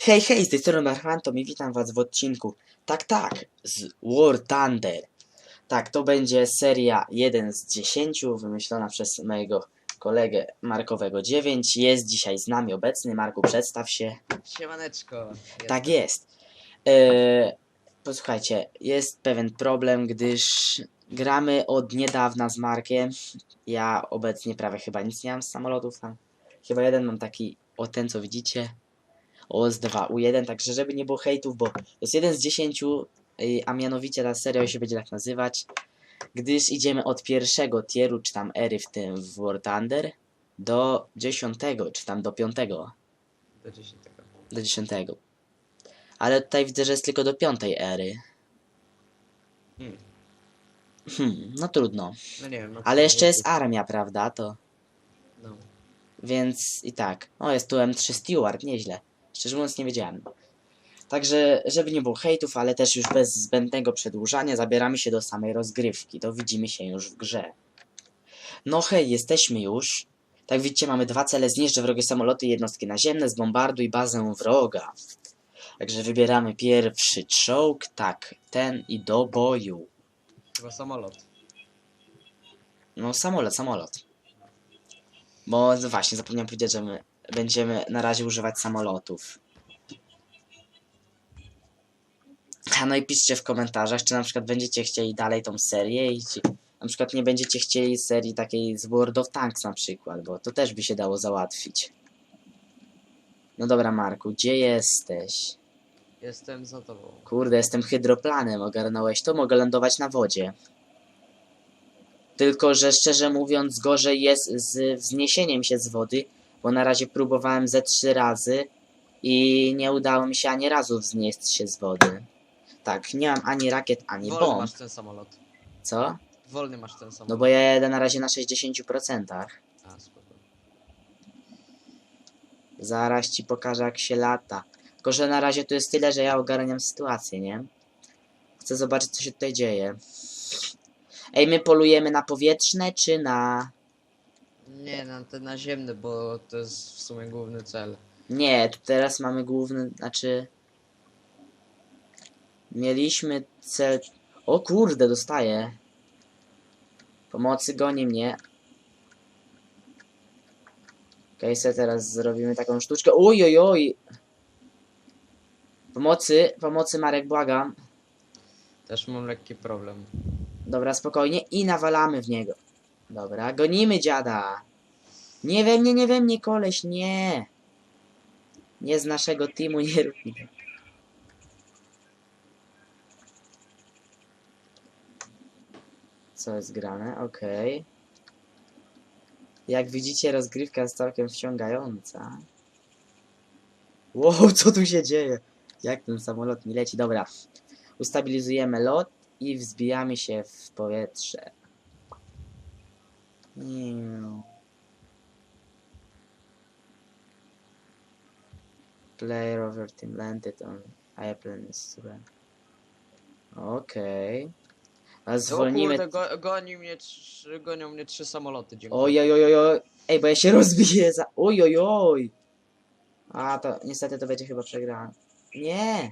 Hej, hej, z tej strony Marhantom i witam was w odcinku. Tak, tak, z War Thunder. Tak, to będzie seria 1 z 10, wymyślona przez mojego kolegę Markowego 9. Jest dzisiaj z nami obecny. Marku, przedstaw się. Siemaneczko. Tak jest. E, posłuchajcie, jest pewien problem, gdyż gramy od niedawna z Markiem. Ja obecnie prawie chyba nic nie mam z samolotów tam. Chyba jeden mam taki, o ten co widzicie. OS2 U1, także żeby nie było hejtów, bo to jest jeden z 10, y, a mianowicie ta seria się będzie tak nazywać, gdyż idziemy od pierwszego tieru, czy tam ery w tym w War Thunder, do dziesiątego, czy tam do piątego Do 10. do dziesiątego. Ale tutaj widzę, że jest tylko do piątej ery. Hmm. Hmm, no trudno. No nie wiem. No, Ale jeszcze jest armia, prawda? To No. więc i tak. O, jest tu M3 Steward, nieźle. Szczerze mówiąc nie wiedziałem. Także, żeby nie było hejtów, ale też już bez zbędnego przedłużania, zabieramy się do samej rozgrywki. To widzimy się już w grze. No hej, jesteśmy już. Tak widzicie, mamy dwa cele. Zniszczę wrogie samoloty i jednostki naziemne, zbombarduj bazę wroga. Także wybieramy pierwszy czołg, tak, ten i do boju. Chyba samolot. No, samolot, samolot. Bo właśnie, zapomniałem powiedzieć, że my będziemy na razie używać samolotów. A no i piszcie w komentarzach, czy na przykład będziecie chcieli dalej tą serię i czy na przykład nie będziecie chcieli serii takiej z World of Tanks na przykład, bo to też by się dało załatwić. No dobra, Marku, gdzie jesteś? Jestem za tobą. Kurde, jestem hydroplanem, ogarnąłeś to, mogę lądować na wodzie. Tylko, że szczerze mówiąc, gorzej jest z wzniesieniem się z wody, bo na razie próbowałem ze trzy razy i nie udało mi się ani razu wznieść się z wody. Tak, nie mam ani rakiet, ani Wolny bomb. masz ten samolot. Co? Wolny masz ten samolot. No bo ja jadę na razie na 60%. A, spoko. Zaraz ci pokażę, jak się lata. Tylko, że na razie tu jest tyle, że ja ogarniam sytuację, nie? Chcę zobaczyć, co się tutaj dzieje. Ej, my polujemy na powietrzne, czy na... Nie, na ten naziemny, bo to jest w sumie główny cel. Nie, tu teraz mamy główny, znaczy... Mieliśmy cel... O kurde, dostaję. Pomocy goni mnie. Okej, okay, teraz zrobimy taką sztuczkę. Oj, oj, oj. Pomocy, pomocy Marek, błagam. Też mam lekki problem. Dobra, spokojnie i nawalamy w niego. Dobra, gonimy dziada. Nie we mnie, nie we mnie, koleś, nie. Nie z naszego teamu, nie rób. Co jest grane? Okej. Jak widzicie, rozgrywka jest całkiem wciągająca. Wow, co tu się dzieje? Jak ten samolot mi leci? Dobra. Ustabilizujemy lot i wzbijamy się w powietrze. Niu. Player over team landed on airplane is Okej. A O zwolnimy... kurde, go, goni mnie trzy, gonią mnie trzy samoloty, dziękuję. Oj, oj, oj, oj, oj. Ej, bo ja się rozbiję za... Oj, oj, oj. A, to niestety to będzie chyba przegrane. Nie.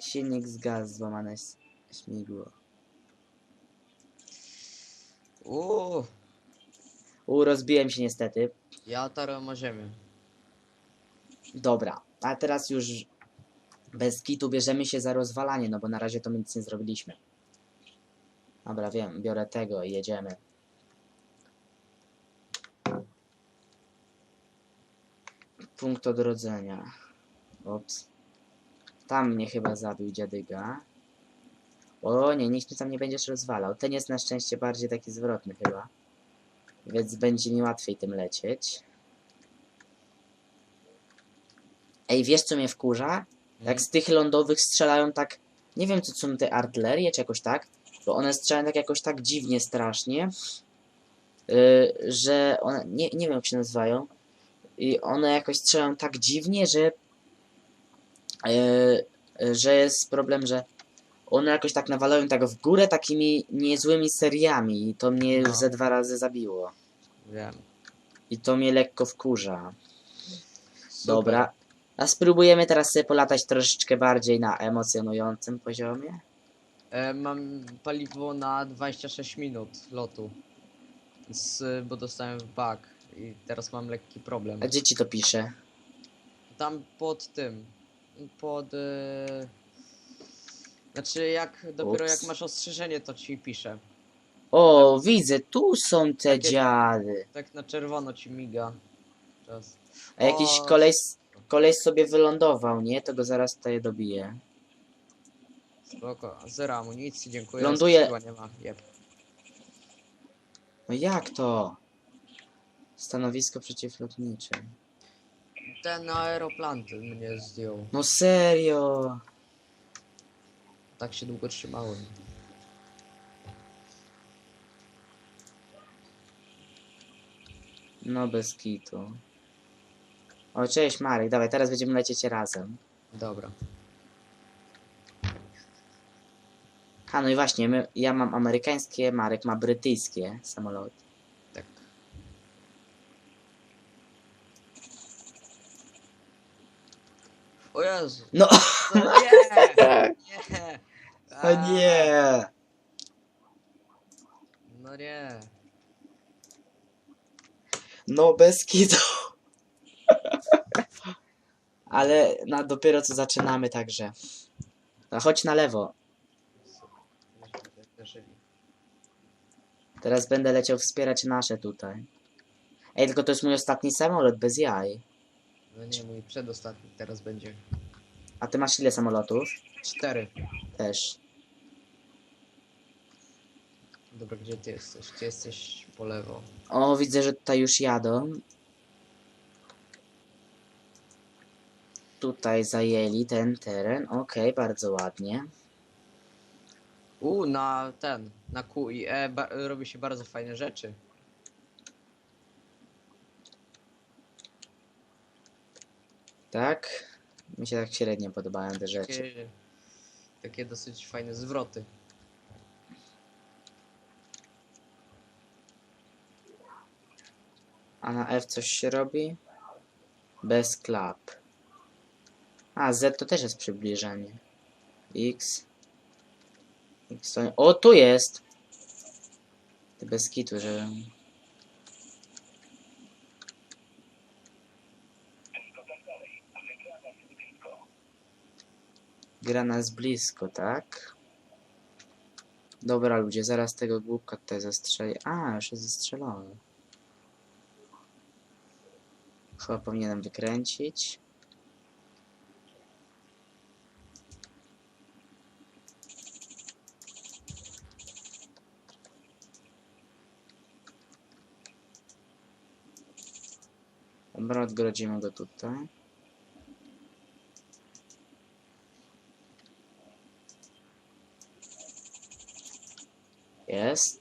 Silnik z gaz, złamane s- śmigło. Uuu, U, rozbiłem się niestety. ja tarłem o ziemię. Dobra, a teraz już bez kitu bierzemy się za rozwalanie, no bo na razie to my nic nie zrobiliśmy. Dobra, wiem, biorę tego i jedziemy. Punkt odrodzenia. Ops. Tam mnie chyba zabił dziadyga. O nie, nikt mnie tam nie będziesz rozwalał. Ten jest na szczęście bardziej taki zwrotny chyba. Więc będzie mi łatwiej tym lecieć. Ej, wiesz co mnie wkurza? Jak z tych lądowych strzelają tak. Nie wiem, co są te artylerie, czy jakoś tak. Bo one strzelają tak jakoś tak dziwnie, strasznie. Yy, że one. Nie, nie wiem, jak się nazywają. I one jakoś strzelają tak dziwnie, że. Yy, że jest problem, że one jakoś tak nawalają tak w górę takimi niezłymi seriami. I to mnie No. ze dwa razy zabiło. Wiem. I to mnie lekko wkurza. Super. Dobra. A spróbujemy teraz sobie polatać troszeczkę bardziej na emocjonującym poziomie. E, mam paliwo na 26 minut lotu. Y, bo dostałem w bug i teraz mam lekki problem. A gdzie ci to pisze? Tam pod tym. Pod. Y... Znaczy, jak dopiero Ups. jak masz ostrzeżenie, to ci pisze. O, widzę, tu są te Takie- dziady. Tak na czerwono ci miga. Czas. A jakiś O. koleś, koleś sobie wylądował, nie? To go zaraz tutaj dobiję. Spoko. Zero amunicji, dziękuję. Ląduje- Skrzydła Nie ma. No jak to? Stanowisko przeciwlotnicze. Ten aeroplan ty mnie zdjął. No serio? Tak się długo trzymałem. No bez kitu. O, cześć Marek, dawaj, teraz będziemy lecieć razem. Dobra. A no i właśnie, my, ja mam amerykańskie, Marek ma brytyjskie samoloty. Tak. O Jezu. No, No nie! Nie! o nie! No nie. No bez kitu. Ale no, dopiero co zaczynamy, także. No, chodź na lewo. Teraz będę leciał wspierać nasze tutaj. Ej, tylko to jest mój ostatni samolot, bez jaj. No nie, mój przedostatni teraz będzie. A ty masz ile samolotów? Cztery. Też. Dobra, gdzie ty jesteś? Ty jesteś po lewo. O, widzę, że tutaj już jadą. Tutaj zajęli ten teren. Okej, bardzo ładnie. U, na ten, na Q i E ba- robi się bardzo fajne rzeczy. Tak? Mi się tak średnio podobają te rzeczy. Takie, takie dosyć fajne zwroty. A na F coś się robi? Bez klap. A, Z to też jest przybliżenie. X. X to... O, tu jest! Ty bez kitu, że... Gra nas blisko, tak? Dobra ludzie, zaraz tego głupka tutaj zastrzeli. A, już jest zastrzelony. Chyba powinienem wykręcić. Dobra, odgrodzimy go tutaj. Jest.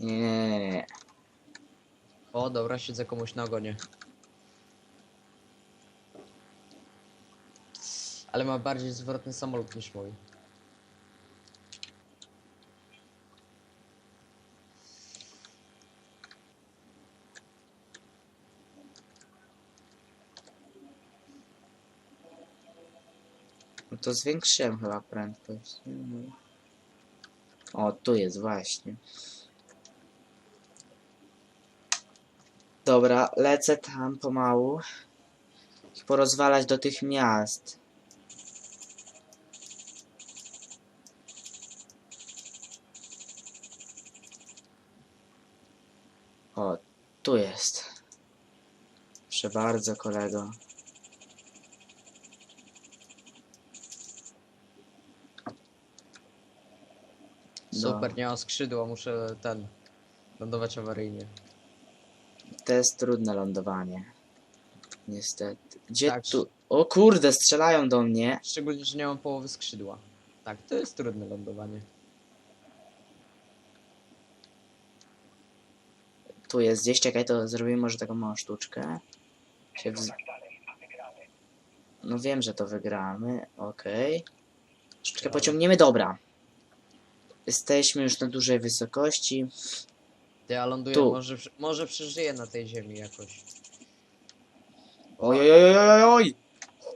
Nie, nie, nie. O, dobra, siedzę komuś na ogonie. Ale ma bardziej zwrotny samolot niż mój. No to zwiększyłem chyba prędkość. O, tu jest właśnie. Dobra, lecę tam pomału. I porozwalać do tych miast. O, tu jest. Proszę bardzo, kolego. Super, nie mam skrzydła, muszę ten. Lądować awaryjnie. To jest trudne lądowanie. Niestety. Gdzie Tak. tu? O kurde, strzelają do mnie. Szczególnie, że nie mam połowy skrzydła. Tak, to jest trudne lądowanie. Tu jest gdzieś, czekaj, to zrobimy może taką małą sztuczkę. Się wz... No wiem, że to wygramy, okej. Sztuczkę pociągniemy, dobra. Jesteśmy już na dużej wysokości. Ty, ja ląduję, Tu. może, przy- może przeżyję na tej ziemi jakoś. Oj, oj, oj, oj, oj!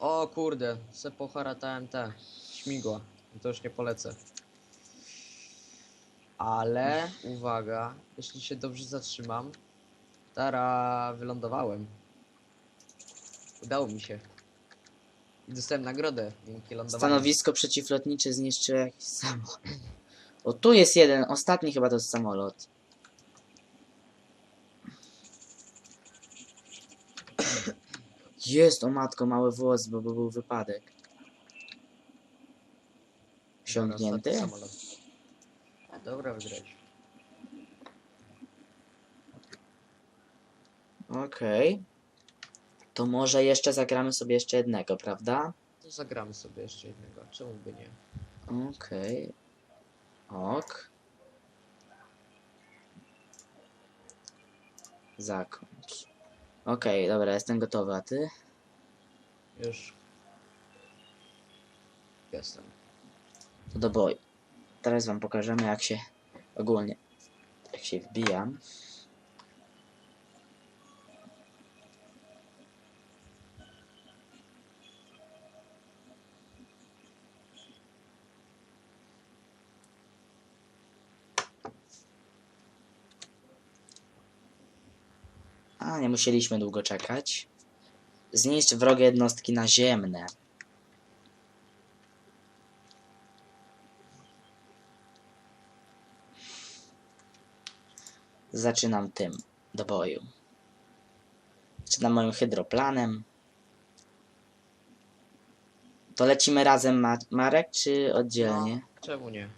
O kurde, se poharatałem te śmigła. To już nie polecę. Ale, uwaga, jeśli się dobrze zatrzymam. Tara, wylądowałem. Udało mi się. I dostałem nagrodę dzięki lądowaniu. Stanowisko przeciwlotnicze zniszczyło jakiś samolot. O, tu jest jeden, ostatni chyba to jest samolot. Jest, o matko, mały włos, bo, bo był wypadek. A, Dobra, wygrać. Okej. To może jeszcze zagramy sobie jeszcze jednego, prawda? To zagramy sobie jeszcze jednego. Czemu by nie? Okej. Ok. Zakończ. Okej, dobra, jestem gotowy, a ty? Już. Jestem. To do boju. Teraz wam pokażemy jak się ogólnie jak się wbijam. A, nie musieliśmy długo czekać. Zniszcz wrogie jednostki naziemne. Zaczynam tym do boju. Zaczynam moim hydroplanem. To lecimy razem, Ma Marek, czy oddzielnie? No, czemu nie?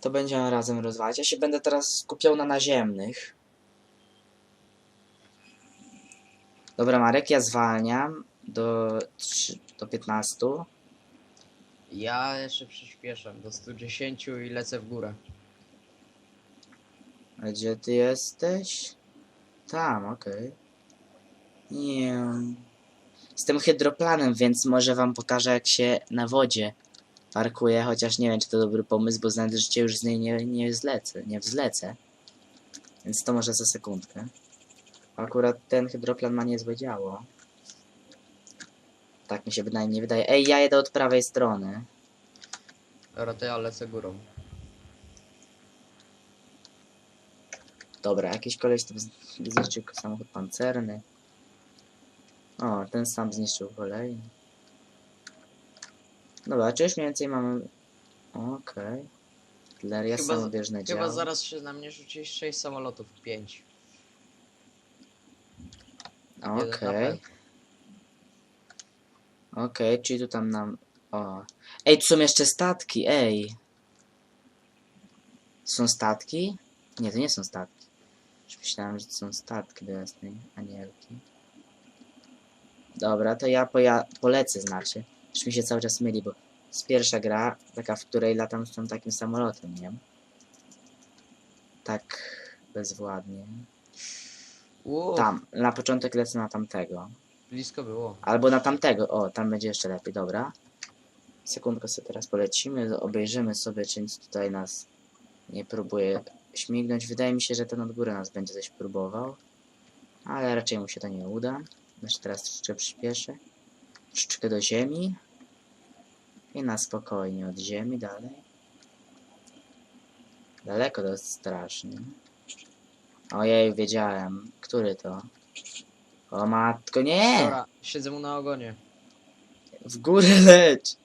To będziemy razem rozwalać. Ja się będę teraz skupiał na naziemnych. Dobra, Marek, ja zwalniam do, trzy- do 15. Ja jeszcze przyspieszam do 110 i lecę w górę. A Gdzie ty jesteś? Tam, okej. Nie. Z tym hydroplanem, więc może wam pokażę jak się na wodzie parkuje, chociaż nie wiem czy to dobry pomysł, bo znajdę, że cię już z niej nie, nie zlecę, nie wzlecę. Więc to może za sekundkę. Akurat ten hydroplan ma niezłe działo. Tak mi się bynajmniej wydaje. Ej, ja jedę od prawej strony. Dobra, to ja lecę górą. Dobra, jakiś koleś tam zniszczył samochód pancerny. O, ten sam zniszczył kolejny. Dobra, czy już mniej więcej mamy... Okej. Artyleria, Chyba- samobieżne Chyba działa. zaraz się na mnie rzuci 6 samolotów, 5. Okej, okej, czyli tu tam nam... O. Ej, tu są jeszcze statki, ej! Są statki? Nie, to nie są statki. Już myślałem, że to są statki do jasnej anielki. Dobra, to ja poja polecę, znaczy. Już mi się cały czas myli, bo jest pierwsza gra, taka, w której latam z tym takim samolotem, nie? Tak bezwładnie. Uuu, Tam, na początek lecę na tamtego. blisko było. Albo na tamtego. O, tam będzie jeszcze lepiej, dobra. Sekundkę sobie teraz polecimy, obejrzymy sobie, czy nic tutaj nas nie próbuje śmignąć. Wydaje mi się, że ten od góry nas będzie coś próbował. Ale raczej mu się to nie uda. Jeszcze teraz troszeczkę przyspieszę. Troszeczkę do ziemi. I na spokojnie od ziemi dalej. Daleko to jest strasznie. Ojej, wiedziałem. Który to? O matko, nie! Dobra, siedzę mu na ogonie. W górę leć!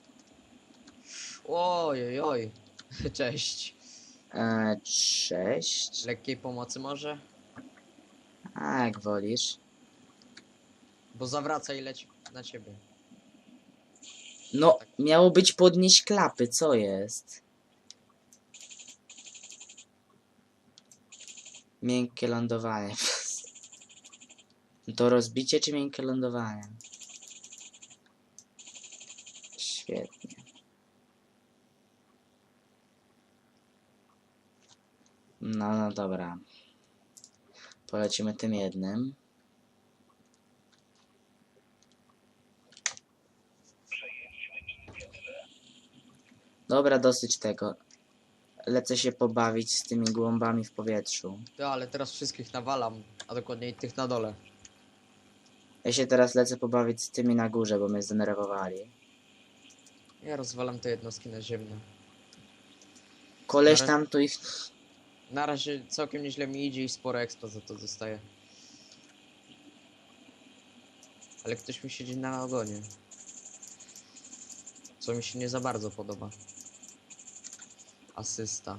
Oj, oj, oj. Cześć. E, cześć. Lekkiej pomocy może? A, jak wolisz. Bo zawraca i leci na ciebie. No, miało być podnieść klapy, co jest? Miękkie lądowanie. To rozbicie czy miękkie lądowanie? Świetnie. No, no dobra. Polecimy tym jednym. Dobra, dosyć tego. Lecę się pobawić z tymi głąbami w powietrzu. Ja, ale teraz wszystkich nawalam, a dokładniej tych na dole. Ja się teraz lecę pobawić z tymi na górze, bo mnie zdenerwowali. Ja rozwalam te jednostki naziemne. Koleś Na tam tu ich... Na razie całkiem nieźle mi idzie i sporo expa za to dostaje. Ale ktoś mi siedzi na ogonie. Co mi się nie za bardzo podoba. Asysta.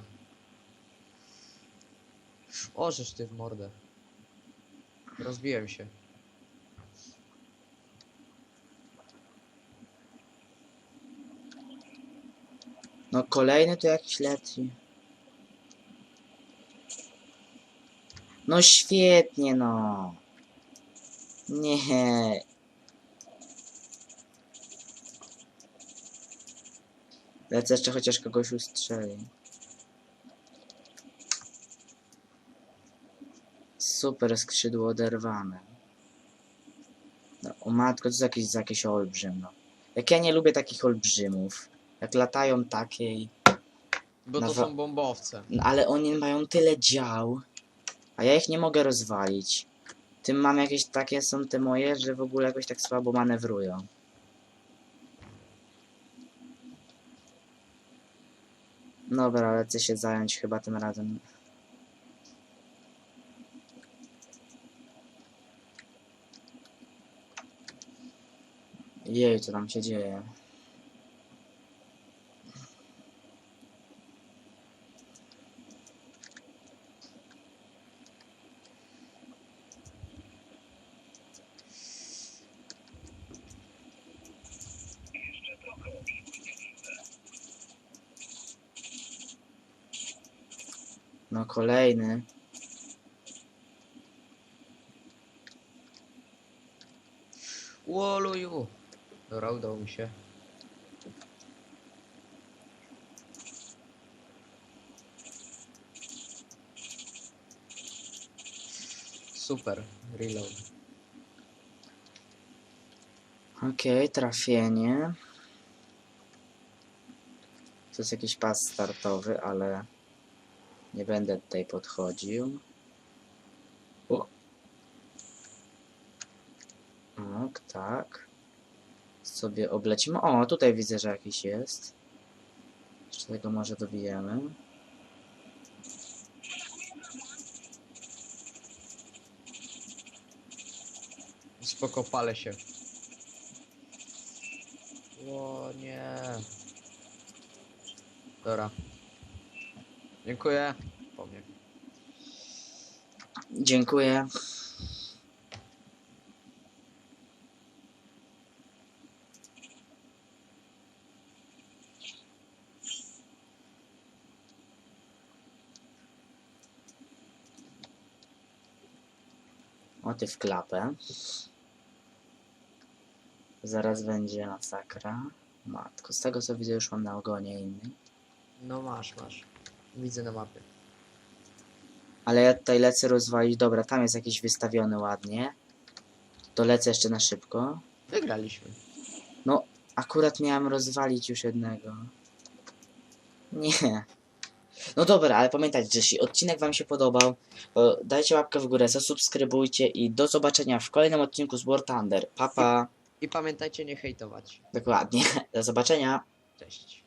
O, żeż ty w mordę. Rozbiłem się. No kolejny tu jakiś leci. No świetnie, no. Nie. Lecę jeszcze chociaż kogoś ustrzeli. Super skrzydło oderwane. No, o matko, to jest jakiś, jakiś olbrzym, no. Jak ja nie lubię takich olbrzymów. Jak latają takie i... Bo to są bombowce. No, ale oni mają tyle dział, a ja ich nie mogę rozwalić. Tym mam jakieś takie są te moje, że w ogóle jakoś tak słabo manewrują. Dobra, lecę się zająć chyba tym razem. Jej, co tam się dzieje? No kolejny. Łoluju. Dobra, udało mi się. Super, reload. Okej, trafienie. To jest jakiś pas startowy, ale nie będę tutaj podchodził. O. Ok, tak. Sobie oblecimy. O, tutaj widzę, że jakiś jest. Jeszcze tego może dobijemy. Spoko, palę się. O nie. Dobra. Dziękuję. Po mnie. Dziękuję. O ty w klapę. Zaraz będzie masakra. Matko, z tego co widzę już mam na ogonie inny. No masz, masz. Widzę na mapie. Ale ja tutaj lecę rozwalić. Dobra, tam jest jakiś wystawiony ładnie. To lecę jeszcze na szybko. Wygraliśmy. Akurat miałem rozwalić już jednego. Nie. No dobra, ale pamiętajcie, że jeśli odcinek Wam się podobał, to dajcie łapkę w górę, zasubskrybujcie i do zobaczenia w kolejnym odcinku z War Thunder. Papa. I pamiętajcie nie hejtować. Dokładnie. Do zobaczenia. Cześć.